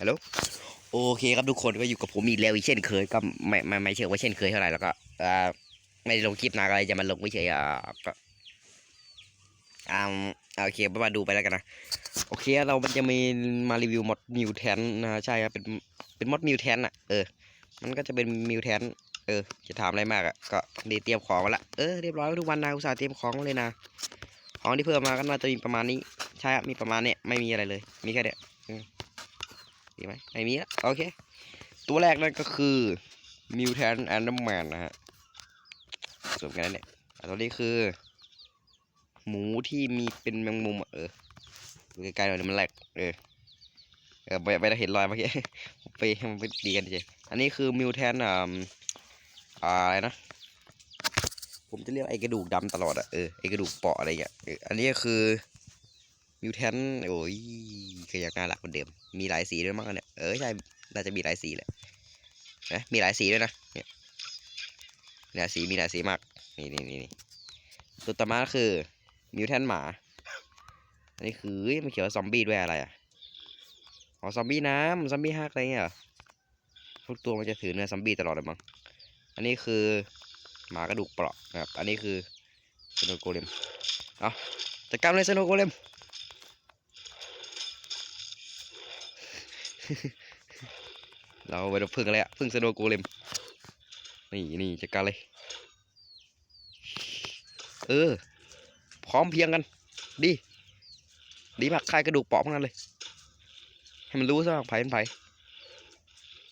ฮัลโหลโอเคครับทุกคนก็อยู่กับผมอีกแล้วอีกเช่นเคยก็ไม่ไม่ไม่เชื่อว่าเช่นเคยเท่าไหร่แล้วก็อ่าไม่ลงคลิปนานอะไรจะมาลงไม่เฉยอ่าก็อ่าโอเคมาดูไปแล้วกันนะโอเคเรามันจะมีมารีวิวมอดมิวแทนนะใช่ครับเป็นเป็นมอดมิวแทนอะเออ มันก็จะเป็นมิวแทนเออจะถามอะไรมากอะก็ด้เตรียมของมาละเออเรียบร้อยทุกวันนะอุตส่าห์เตรียมของมาเลยนะของที่เพิ่มมาก็น่าจะมีประมาณนี้ใช่ครับมีประมาณเนี้ยไม่มีอะไรเลย มีแค่เนี้ย ดีไหมไม่มีละโอเค ตัวแรกนั่นก็คือมิวแทนแอนด์แมนนะฮะสวมกันแล้วเนี่ยอะตัวนี้คือ หมูที่มีเป็นแมงมุมเออดูใกล้ๆหน่อยมันแหลกเออเออไปไปเห็นรอยเมื่อกี้ไปมันไปดีกันเฉยอันนี้คือมิวแทนอ่าอ่าอะไรนะผมจะเรียกไอกระดูกดำตลอดอะเออไอกระดูกเปาะอะไรอย่างเงี้ยอันนี้คือ มิวแทนโอ้ยก็ยังน่ารักเหมือนเดิม มีหลายสีด้วยมั้งเนี่ยเออใช่น่าจะมีหลายสีแหละนะมีหลายสีด้วยนะเนี่ยหลายสีมีหลายสีมากนี่นี่นี่นตัวต่อมาคือมิวแทนหมาอันนี้คือมันเขียนว่าซอมบี้ด้วยอะไรอะอ๋อซอมบี้น้ำซอมบี้ฮักอะไรเงี้ยหรอทุกตัวมันจะถือเนื้อซอมบี้ตลอดเลยมั้งอันนี้คือหมากระดูกเปราะนะครับอันนี้คือสโนโกเลมเอาจัดการเลยสโนโกเลม เราไปดูพึ่งอะไรอะพึ่งสโนโกเลมนี่นี่จัดการเลย เออ พร้อมเพียงกัน ดี ดีมากคายกระดูกเปราะพวกนั้นเลย ให้มันรู้ซะว่าไผ่เป็นไผ่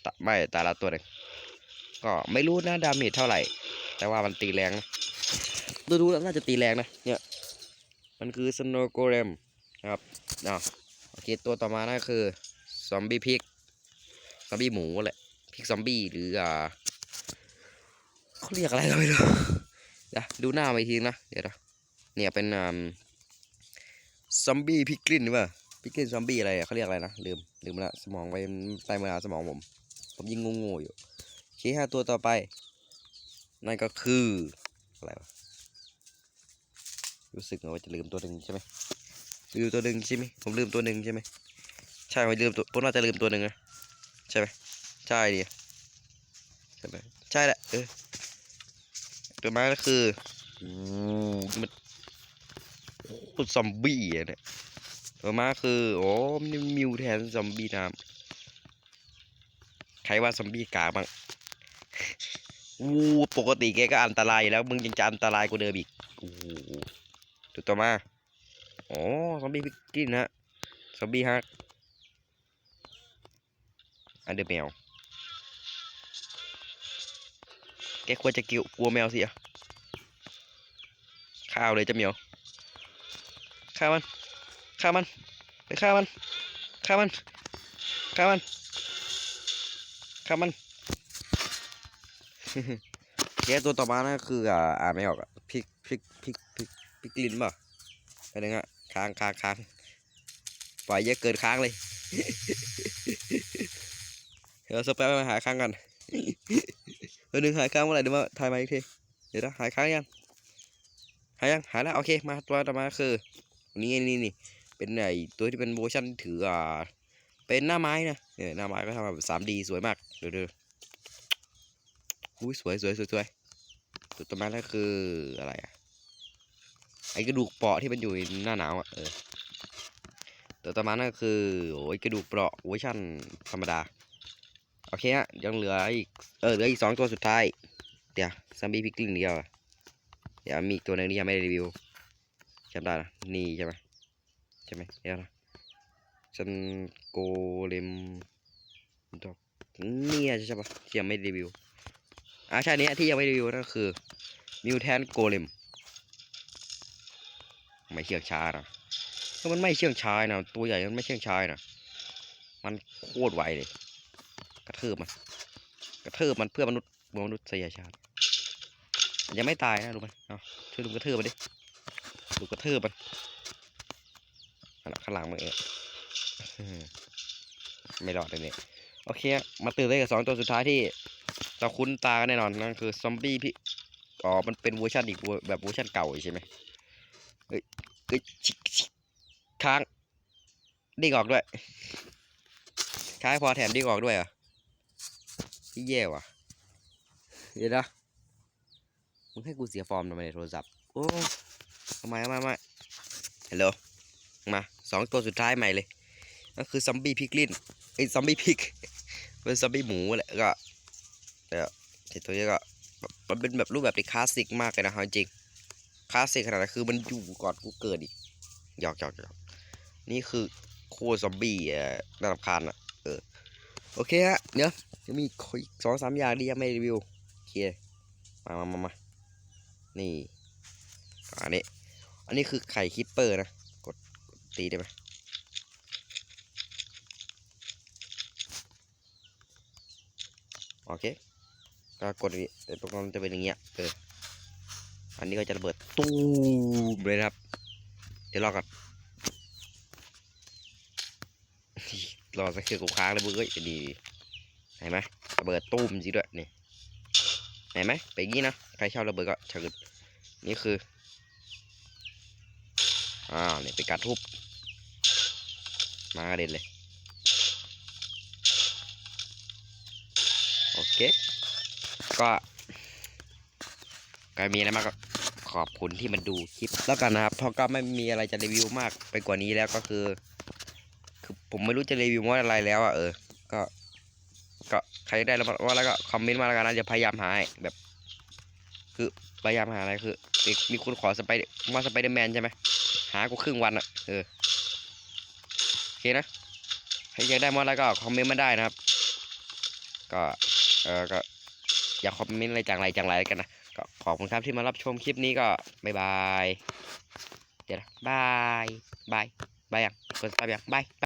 ตไม่แต่ละตัวหนึ่งก็ไม่รู้นะดาเมจเท่าไหร่ แต่ว่ามันตีแรงนะดูดูแล้วน่าจะตีแรงนะเนี่ยมันคือสโนโกเลมนะครับอ่าโอเคตัวต่อมานั่นคือ อมบี้พิก ซอมบี้หมูแหละพิกซอมบี้หรืออ่าเขาเรียกอะไรก็ไม่รู้เดี๋ยวดูหน้ามาอีกทีนะ เดี๋ยวนะเนี่ยเป็นอ่าซอมบี้พิกลินหรือเปล่าพิกลินซอมบี้อะไรอะเขาเรียกอะไรนะ ลืม ลืมละสมองไปใต้เวลาสมองผม ผมยิงงงๆอยู่โอเคฮะตัวต่อไป นั่นก็คือ อะไรวะ รู้สึกเหมือว่าจะลืมตัวหนึ่งใช่ไหมลืมตัวหนึ่งใช่ไหมผมลืมตัวหนึ่งใช่ไหม ใช่ไม่ลืมตัวผมน่าจะลืมตัวหนึ่งนะใช่ไหมใช่ดิใช่ไหมใช่แหละเออตัวมาก็คืออืมมันโอ้ซอมบี้อะเนี่ยตัวมาคือโอ้นี่มิวแทนซอมบี้น้ำใครว่าซอมบี้กาบ้างวูปกติแกก็อันตรายอยู่แล้วมึงยังจะอันตรายกว่าเดิมอีกโอ้โหตัวต่อมาอ๋อซอมบี้พิกกินนะซอมบี้ฮัก อันเดอร์แมว แกควรจะกิวกลัวแมวสิอะข้าวเลยจะเหมียวฆ่ามันฆ่ามัน ไปฆ่ามันฆ่ามันฆ่ามันฆ่ามันแกตัวต่อมานะคืออ่าอ่าไม่ออกอะพริกพริกพริกพริกพริกลิ้นป่ะไปนึงอะค้างค้างค้างปล่อยเยอะเกินค้างเลย ดี๋ยวสเปรย์มาหาค้างกันเออหนึ่งหายค้างเมื่อไหร่เดี๋ยวมาถ่ายมาอีกที เดี๋ยวนะหายค้างยัง หายยัง หายแล้วโอเค มาตัวต่อมาคือ นี่นี่นี่ เป็นไอตัวที่เป็นเวอร์ชันถืออ่า เป็นหน้าไม้นะ เนี่ยหน้าไม้ก็ทำแบบสามดีสวยมากเดี๋ยวดูอุ้ยสวยสวยสวยสวยตัวต่อมานั่นคืออะไรอะไอกระดูกเปราะที่มันอยู่หน้าหนาวอะเออตัวต่อมานั่นก็คือโอ้ยกระดูกเปราะเวอร์ชันธรรมดา อเคฮะยังเหลืออีกเออเหลืออีกสองตัวสุดท้าย เดี๋ยวซัมบี้พิกลินเดียวเดี๋ยวมีอีกตัวหนึงที่ยังไม่ได้รีวิวจำได้นะนี่ใช่ไหมใช่ไหมเดี๋ยวนะซันโกเลมดอกนี่ใช่ปะที่ยังไม่รีวิวอ่าใช่เนี้ยที่ยังไม่รีวิวนั่นคือมิวแทนโกเลมไม่เชื่องช้านะก็มันไม่เชื่องช้านะตัวใหญ่มันไม่เชื่องช้านะมันโคตรไวเลย กระเทืบมัน กระเทืบมันเพื่อมนุษย์มนุษยชาติมันยังไม่ตายนะรู้ไหมเอาช่วยดูกระเทืบมันดิดูกระเทืบมันขนาดข้างหลังมันเองไม่รอดเลยเนี่ยโอเค มาตื่นเลยกับสองตัวสุดท้ายที่ เราคุ้นตากันแน่นอนนั่นคือซอมบี้พี่อ๋อ มันเป็นเวอร์ชันอีกเวอร์แบบเวอร์ชันเก่าใช่ไหมเฮ้ยเฮ้ยชิชิค้างดิ้งออกด้วยช้างพอแถมดิ้งออกด้วยเห รอที่แย่ว่ะ เดี๋ยวนะมึงให้กูเสียฟอร์มทำไมในโทรศัพท์ โอ้ทำไมทำไมทำไมฮัลโหล มาสองตัวสุดท้ายใหม่เลย ก็คือซอมบี้พิกลินไอ้ซอมบี้พิก เป็นซอมบี้หมูแหละ ก็เดี๋ยวไอ้ตัวนี้ก็มันเป็นแบบรูปแบบที่คลาสสิกมากเลยนะเอาจริง คลาสสิกขนาดนั้นคือมันอยู่ก่อนกูเกิดอีกหยอกหยอกหยอกนี่คือโคตรซอมบี้อ่อน่ารำคาญอะ โอเคฮะ เดี๋ยวยังมีสองสามอย่างที่ยังไม่รีวิว โอเค มามามามานี่ อันนี้ อันนี้คือไข่คิปเปอร์นะ กดตีได้ไหมโอเคก็กดนนี้ตรงนั้นจะเป็นอย่างเงี้ย เออ อันนี้ก็จะระเบิดตูมเลยนะครับ เดี๋ยวรอก่อน รอสักเครื่อกูค้างเลยเว้ยดีเห็นไหมระเบิดตูมจริงด้วยนี่เห็นไหมเป็นอย่างงี้นะใครชอบระเบิดก็เชิญนี่คืออ่าเนี่ยเป็นการทุบมากระเด็นเลยโอเค ก็ก็มีอะไรมากก็ขอบคุณที่มันดูคลิปแล้วกันนะครับเพราะก็ไม่มีอะไรจะรีวิวมากไปกว่านี้แล้วก็คือ ผมไม่รู้จะรีวิวว่าอะไรแล้วอะเออ ก็ ก็ใครได้แล้วว่าแล้วก็คอมเมนต์มาแล้วกันนะจะพยายามหาแบบ คือพยายามหาอะไรคือมีคุณขอสไปมาสไปเดอร์แมนใช่ไหมหากูครึ่งวันอะเออโอเคนะใครอยากได้มอดแล้วก็คอมเมนต์มาได้นะครับ ก็เออก็อยากคอมเมนต์อะไรจังไรจังไรกันนะก็ขอบคุณครับที่มารับชมคลิปนี้ก็บายบาย เดี๋ยวนะบาย บาย บายยังกดซับยังบาย